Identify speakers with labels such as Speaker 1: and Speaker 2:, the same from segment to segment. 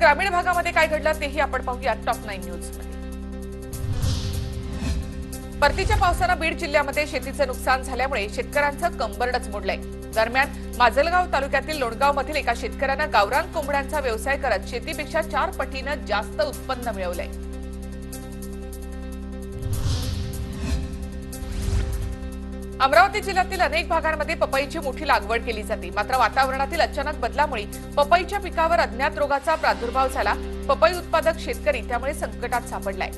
Speaker 1: ग्रामीण भागामध्ये काय घडलं तेही आपण पाहूया टॉप नाईन न्यूज परतीच्या पावसानं बीड जिल्ह्यामध्ये शेतीचं नुकसान झाल्यामुळे शेतकऱ्यांचं कंबरडच मोडलंय. दरम्यान माजलगाव तालुक्यातील लोणगावमधील एका शेतकऱ्यानं गावरान कोंबड्यांचा व्यवसाय करत शेतीपेक्षा चार पटीनं जास्त उत्पन्न मिळवलंय. अमरावती जिल्ह्यातील अनेक भागांमध्ये पपईची मोठी लागवड केली जाते. मात्र वातावरणातील अचानक बदलामुळे पपईच्या पिकावर अज्ञात रोगाचा प्रादुर्भाव झाला. पपई उत्पादक शेतकरी त्यामुळे संकटात सापडलाय.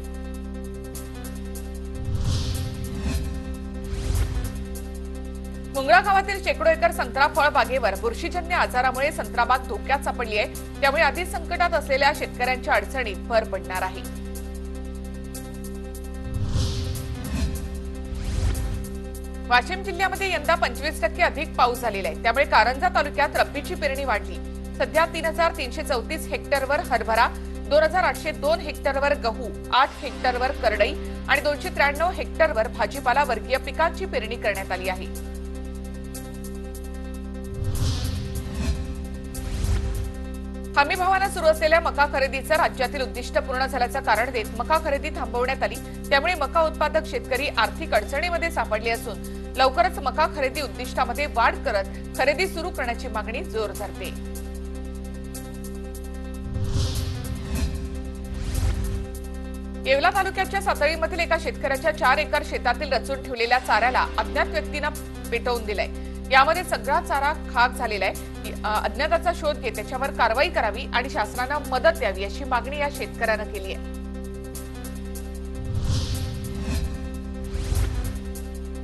Speaker 1: मुंगळा गावातील शेकडो एकर संत्रा फळ बागेवर बुरशीजन्य आजारामुळे संत्राबाग धोक्यात सापडली आहे त्यामुळे आधीच संकटात असलेल्या शेतकऱ्यांच्या अडचणीत भर पडणार आहे. वाशिम जिल्ह्यामध्ये यंदा पंचवीस टक्के अधिक पाऊस झालेला आहे. त्यामुळे कारंजा तालुक्यात रब्बीची पेरणी वाढली. सध्या तीन हजार तीनशे चौतीस हेक्टरवर हरभरा दोन हजार आठशे दोन हेक्टरवर गहू आठ हेक्टरवर करडई आणि दोनशे त्र्याण्णव हेक्टरवर भाजीपाला वर्गीय पिकांची पेरणी करण्यात आली आहे. हमी भावानं सुरू असलेल्या मका खरेदीचं राज्यातील उद्दिष्ट पूर्ण झाल्याचं कारण देत मका खरेदी थांबवण्यात आली. त्यामुळे मका उत्पादक शेतकरी आर्थिक अडचणीमध्ये सापडले असून लवकरच मका खरेदी उद्दिष्टामध्ये वाढ करत खरेदी सुरू करण्याची मागणी जोर धरते. येवला तालुक्याच्या सातळीमधील एका शेतकऱ्याच्या चार एकर शेतातील रचून ठेवलेल्या चाऱ्याला अज्ञात व्यक्तीनं पेटवून दिलाय. यामध्ये सगळा चारा खाक झालेला आहे. अज्ञाताचा शोध घेत त्याच्यावर कारवाई करावी आणि शासनानं मदत द्यावी अशी मागणी या शेतकऱ्यानं केली आहे.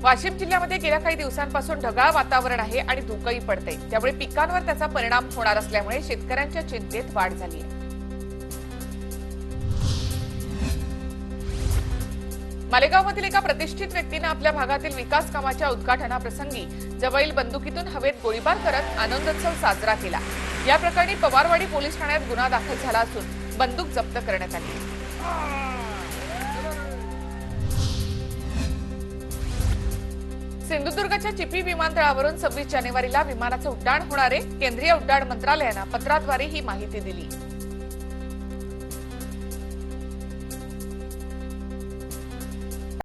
Speaker 1: वाशिम जिल्ह्यामध्ये गेल्या काही दिवसांपासून ढगाळ वातावरण आहे आणि धुकही पडते त्यामुळे पिकांवर त्याचा परिणाम होणार असल्यामुळे शेतकऱ्यांच्या चिंतेत वाढ झाली आहे मालेगावमधील एका प्रतिष्ठित व्यक्तीनं आपल्या भागातील विकास कामाच्या उद्घाटनाप्रसंगी जवळील बंदुकीतून हवेत गोळीबार करत आनंदोत्सव साजरा केला. या प्रकरणी पवारवाडी पोलीस ठाण्यात गुन्हा दाखल झाला असून बंदूक जप्त करण्यात आली. सिंधुदुर्गच्या चिपी विमानतळावरून सव्वीस जानेवारीला विमानाचं उड्डाण होणार आहे. केंद्रीय उड्डाण मंत्रालयानं पत्राद्वारे ही माहिती दिली.